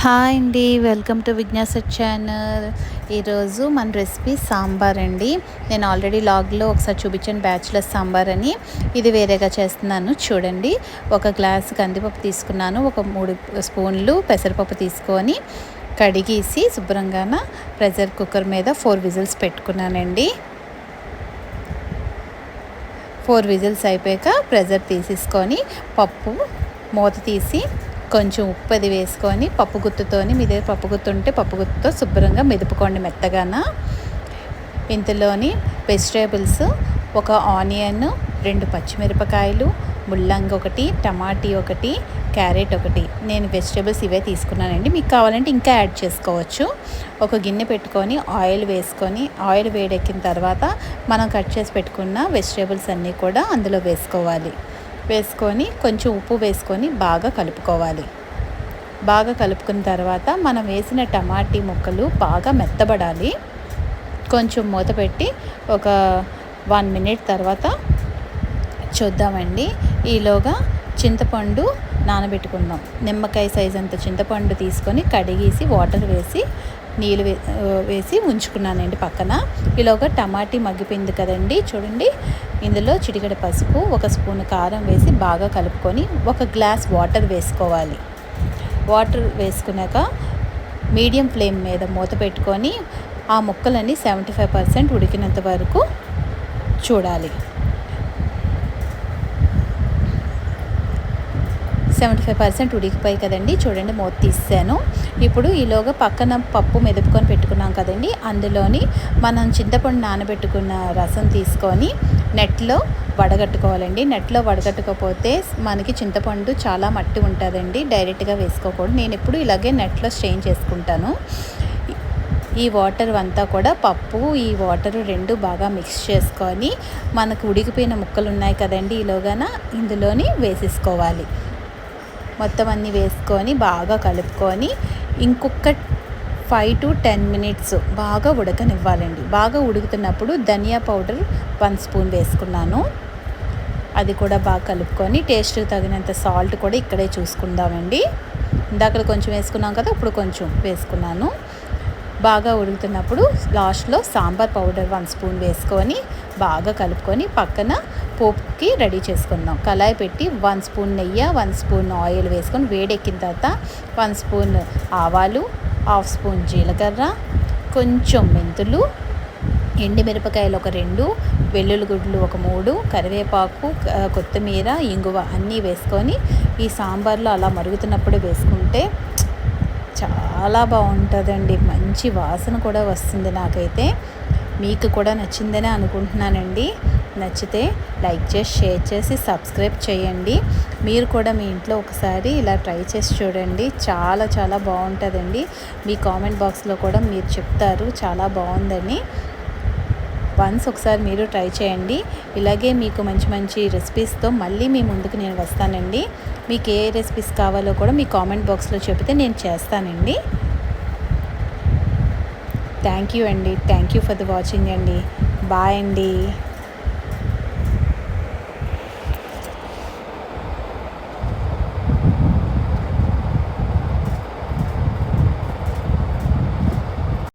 Hi అండి welcome to విజ్ఞాస channel. ఈరోజు మన రెసిపీ సాంబార్ అండి. నేను ఆల్రెడీ లాగ్లో ఒకసారి చూపించాను బ్యాచులర్ సాంబార్ అని. ఇది వేరేగా చేస్తున్నాను చూడండి. ఒక గ్లాస్ కందిపప్పు తీసుకున్నాను ఒక మూడు స్పూన్లు పెసరపప్పు తీసుకొని కడిగేసి శుభ్రంగాన ప్రెషర్ కుక్కర్ మీద ఫోర్ విజిల్స్ పెట్టుకున్నానండి. ఫోర్ విజిల్స్ అయిపోయాక ప్రెజర్ తీసేసుకొని పప్పు మూత తీసి కొంచెం ఉప్పు అది వేసుకొని పప్పు గుత్తుతోని మీ దగ్గర పప్పు గుత్తు ఉంటే పప్పు గుత్తుతో శుభ్రంగా మెదుపుకోండి మెత్తగాన. ఇంతలోని వెజిటేబుల్స్ ఒక ఆనియన్ రెండు పచ్చిమిరపకాయలు ముల్లంగి ఒకటి టమాటీ ఒకటి క్యారెట్ ఒకటి. నేను వెజిటేబుల్స్ ఇవే తీసుకున్నానండి. మీకు కావాలంటే ఇంకా యాడ్ చేసుకోవచ్చు. ఒక గిన్నె పెట్టుకొని ఆయిల్ వేసుకొని ఆయిల్ వేడెక్కిన తర్వాత మనం కట్ చేసి పెట్టుకున్న వెజిటేబుల్స్ అన్నీ కూడా అందులో వేసుకోవాలి. వేసుకొని కొంచెం ఉప్పు వేసుకొని బాగా కలుపుకోవాలి. బాగా కలుపుకున్న తర్వాత మనం వేసిన టమాటీ ముక్కలు బాగా మెత్తబడాలి. కొంచెం మూత పెట్టి ఒక వన్ మినిట్ తర్వాత చూద్దామండి. ఈలోగా చింతపండు నానబెట్టుకుందాం. నిమ్మకాయ సైజ్ అంత చింతపండు తీసుకొని కడిగేసి వాటర్ వేసి నీళ్ళు వేసి ఉంచుకున్నానండి పక్కన. ఈలోగా టమాటీ మగ్గిపోయింది కదండి చూడండి. ఇందులో చిటికెడ పసుపు ఒక స్పూన్ కారం వేసి బాగా కలుపుకొని ఒక గ్లాస్ వాటర్ వేసుకోవాలి. వాటర్ వేసుకున్నాక మీడియం ఫ్లేమ్ మీద మూత పెట్టుకొని ఆ ముక్కలన్నీ సెవెంటీ ఫైవ్ పర్సెంట్ ఉడికినంత వరకు చూడాలి. సెవెంటీ ఫైవ్ పర్సెంట్ ఉడికిపోయి కదండి. చూడండి మూత తీసాను. ఇప్పుడు ఈలోగా పక్కన పప్పు మెదుపుకొని పెట్టుకున్నాం కదండి. అందులోని మనం చింతపండు నానబెట్టుకున్న రసం తీసుకొని నెట్లో వడగట్టుకోవాలండి. నెట్లో వడగట్టుకోకపోతే మనకి చింతపండు చాలా మట్టి ఉంటుందండి. డైరెక్ట్గా వేసుకోకూడదు. నేను ఎప్పుడు ఇలాగే నెట్లో స్ట్రెయిన్ చేసుకుంటాను. ఈ వాటర్ అంతా కూడా పప్పు ఈ వాటర్ రెండు బాగా మిక్స్ చేసుకొని మనకు ఉడికిపోయిన ముక్కలు ఉన్నాయి కదండి ఈలోగాన ఇందులోని వేసేసుకోవాలి. మొత్తం అన్నీ వేసుకొని బాగా కలుపుకొని ఇంకొక ఫైవ్ టు టెన్ మినిట్స్ బాగా ఉడకనివ్వాలండి. బాగా ఉడుకుతున్నప్పుడు ధనియా పౌడర్ వన్ స్పూన్ వేసుకున్నాను. అది కూడా బాగా కలుపుకొని టేస్ట్ తగినంత సాల్ట్ కూడా ఇక్కడే చూసుకుందామండి. ఇందాక కొంచెం వేసుకున్నాం కదా ఇప్పుడు కొంచెం వేసుకున్నాను. బాగా ఉడుకుతున్నప్పుడు లాస్ట్లో సాంబార్ పౌడర్ వన్ స్పూన్ వేసుకొని బాగా కలుపుకొని పక్కన పోపుకి రెడీ చేసుకుందాం. కళాయి పెట్టి వన్ స్పూన్ నెయ్యి వన్ స్పూన్ ఆయిల్ వేసుకొని వేడెక్కిన తర్వాత వన్ స్పూన్ ఆవాలు హాఫ్ స్పూన్ జీలకర్ర కొంచెం మెంతులు ఎండుమిరపకాయలు ఒక రెండు వెల్లుల్లి గుడ్లు ఒక మూడు కరివేపాకు కొత్తిమీర ఇంగువ అన్నీ వేసుకొని ఈ సాంబార్లో అలా మరుగుతున్నప్పుడు వేసుకుంటే చాలా బాగుంటుందండి. మంచి వాసన కూడా వస్తుంది నాకైతే. మీకు కూడా నచ్చిందనే అనుకుంటున్నానండి. నచ్చితే లైక్ చేసి షేర్ చేసి సబ్స్క్రైబ్ చేయండి. మీరు కూడా మీ ఇంట్లో ఒకసారి ఇలా ట్రై చేసి చూడండి. చాలా చాలా బాగుంటుందండి. మీ కామెంట్ బాక్స్లో కూడా మీరు చెప్తారు. చాలా బాగుందని. వన్స్ ఒకసారి మీరు ట్రై చేయండి. ఇలాగే మీకు మంచి మంచి రెసిపీస్తో మళ్ళీ మీ ముందుకు నేను వస్తానండి. మీకు ఏ రెసిపీస్ కావాలో కూడా మీ కామెంట్ బాక్స్లో చెబితే నేను చేస్తానండి. థ్యాంక్ యూ అండి. Thank you for the watching అండి. బాయ్ అండి.